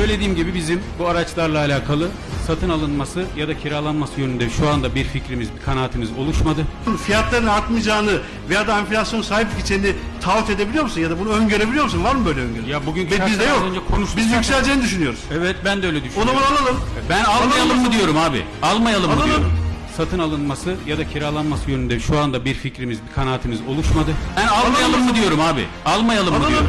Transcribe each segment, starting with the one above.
söylediğim gibi bizim bu araçlarla alakalı satın alınması ya da kiralanması yönünde şu anda bir fikrimiz, bir kanaatimiz oluşmadı. Fiyatların artmayacağını veya da enflasyon sahip geçeni taahhüt edebiliyor musun? Ya da bunu öngörebiliyor musun? Var mı böyle öngörü? Ya bugünkü Ve bizde yok. önce konuştuk Biz yükseleceğini düşünüyoruz. Evet ben de öyle O düşünüyorum. zaman alalım. Ben almayalım Alalım. mı diyorum abi? Almayalım mı Alalım. diyorum. Satın alınması ya da kiralanması yönünde şu anda bir fikrimiz, bir kanaatimiz oluşmadı. Ben almayalım mı diyorum abi? Almayalım mı Alalım.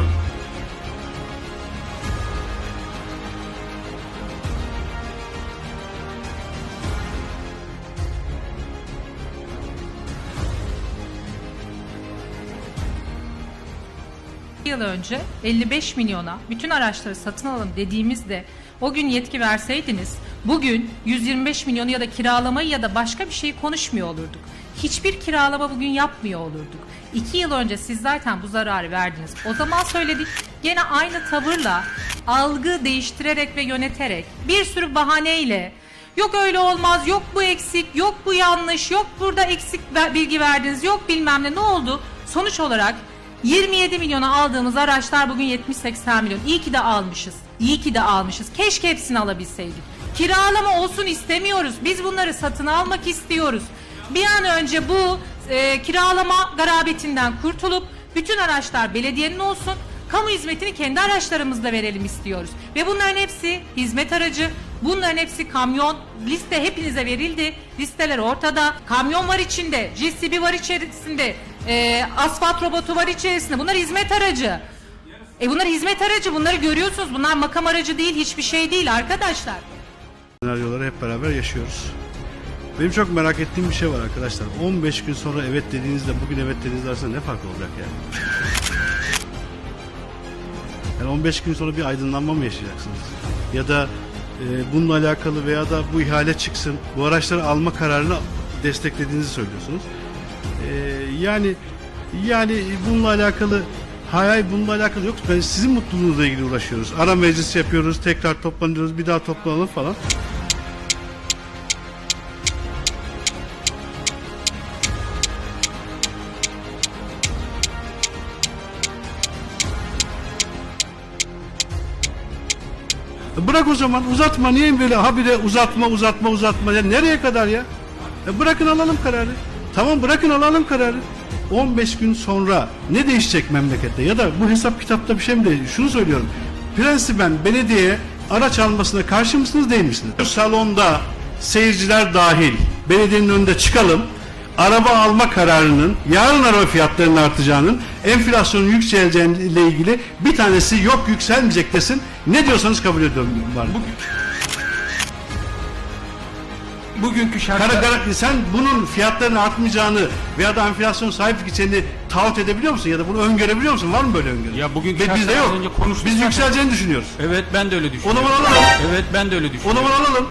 Diyorum. yıl önce 55 milyona bütün araçları satın alın dediğimizde o gün yetki verseydiniz bugün 125 milyonu ya da kiralamayı ya da başka bir şeyi konuşmuyor olurduk. Hiçbir kiralama bugün yapmıyor olurduk. İki yıl önce siz zaten bu zararı verdiniz. O zaman söyledik gene aynı tavırla algı değiştirerek ve yöneterek bir sürü bahaneyle Yok öyle olmaz, yok bu eksik, yok bu yanlış, yok burada eksik bilgi verdiniz, yok bilmem ne ne oldu? Sonuç olarak 27 milyona aldığımız araçlar bugün 70-80 milyon. İyi ki de almışız. İyi ki de almışız. Keşke hepsini alabilseydik. Kiralama olsun istemiyoruz. Biz bunları satın almak istiyoruz. Bir an önce bu e, kiralama garabetinden kurtulup bütün araçlar belediyenin olsun. Kamu hizmetini kendi araçlarımızla verelim istiyoruz. Ve bunların hepsi hizmet aracı. Bunların hepsi kamyon. Liste hepinize verildi. Listeler ortada. Kamyon var içinde. JCB var içerisinde. E, asfalt robotu var içerisinde. Bunlar hizmet aracı. E bunlar hizmet aracı. Bunları görüyorsunuz. Bunlar makam aracı değil. Hiçbir şey değil arkadaşlar. Senaryoları hep beraber yaşıyoruz. Benim çok merak ettiğim bir şey var arkadaşlar. 15 gün sonra evet dediğinizde bugün evet dediğiniz ne fark olacak yani? Yani 15 gün sonra bir aydınlanma mı yaşayacaksınız? Ya da e, bununla alakalı veya da bu ihale çıksın, bu araçları alma kararını desteklediğinizi söylüyorsunuz. E, yani yani bununla alakalı Hayır hayır bununla alakalı yok. Ben sizin mutluluğunuzla ilgili uğraşıyoruz. Ara meclis yapıyoruz, tekrar toplanıyoruz, bir daha toplanalım falan. Bırak o zaman uzatma niye böyle habire uzatma uzatma uzatma ya nereye kadar ya? ya bırakın alalım kararı. Tamam bırakın alalım kararı. 15 gün sonra ne değişecek memlekette ya da bu hesap kitapta bir şey mi değişecek? Şunu söylüyorum. Prensiben belediyeye araç almasına karşı mısınız değil misiniz? Bu salonda seyirciler dahil belediyenin önünde çıkalım. Araba alma kararının yarın araba fiyatlarının artacağının enflasyonun yükseleceğiyle ilgili bir tanesi yok yükselmeyecek desin. Ne diyorsanız kabul ediyorum var. Bu Bugünkü şartlar... Kara, kara- sen bunun fiyatların artmayacağını veya da enflasyon sahip geçeni taahhüt edebiliyor musun ya da bunu öngörebiliyor musun? Var mı böyle öngörü? Ya bugünkü Ve bizde yok. önce Biz yükseleceğini düşünüyoruz. Evet ben de öyle düşünüyorum. zaman alalım. Evet ben de öyle O düşünüyorum. zaman alalım.